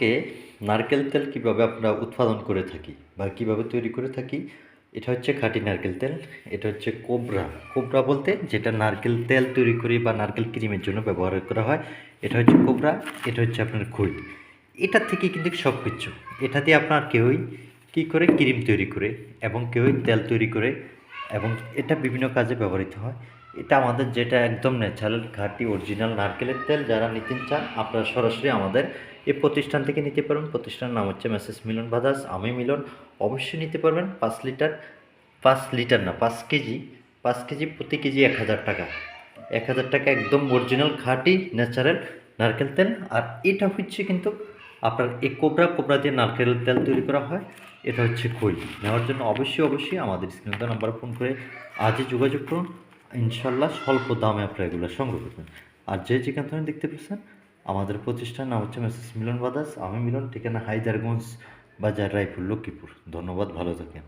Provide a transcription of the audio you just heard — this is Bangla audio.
আজকে নারকেল তেল কীভাবে আমরা উৎপাদন করে থাকি বা কীভাবে তৈরি করে থাকি, এটা হচ্ছে খাঁটি নারকেল তেল, এটা হচ্ছে কোবরা। কোবরা বলতে যেটা নারকেল তেল তৈরি করি বা নারকেল ক্রিমের জন্য ব্যবহার করা হয়, এটা হচ্ছে কোবরা, এটা হচ্ছে আপনার খই এটার থেকে কিন্তু সব কিছু এটা দিয়ে আপনার কেউই কী করে? ক্রিম তৈরি করে এবং কেউই তেল তৈরি করে এবং এটা বিভিন্ন কাজে ব্যবহৃত হয়। এটা আমাদের যেটা একদম ন্যাচারাল খাঁটি অরিজিনাল নারকেলের তেল যারা নিতে চান, আপনারা সরাসরি আমাদের এই প্রতিষ্ঠান থেকে নিতে পারবেন। প্রতিষ্ঠানের নাম হচ্ছে মেসেস মিলন বাদাস আমি মিলন। অবশ্যই নিতে পারবেন পাঁচ লিটার পাঁচ লিটার না, পাঁচ কেজি পাঁচ কেজি প্রতি কেজি এক হাজার টাকা। এক হাজার টাকা একদম অরিজিনাল খাঁটি ন্যাচারাল নারকেল তেল। আর এটা হচ্ছে কিন্তু আপনার এই কোবরা কোবরা দিয়ে নারকেল তেল তৈরি করা হয়। এটা হচ্ছে খই। নেওয়ার জন্য অবশ্যই অবশ্যই আমাদের স্ক্রিনে নাম্বার ফোন করে আজই যোগাযোগ করুন। ইনশাল্লাহ স্বল্প দামে আপনারা এগুলো সংগ্রহ করবেন। আর যে যেখান থেকে দেখতে পেয়েছেন, আমাদের প্রতিষ্ঠান নাম হচ্ছে মেসেস মিলন বাদাস আমি মিলন, ঠিকানা হায়দারগঞ্জ বাজার, রায়পুর, লক্ষ্মীপুর। ধন্যবাদ, ভালো থাকেন।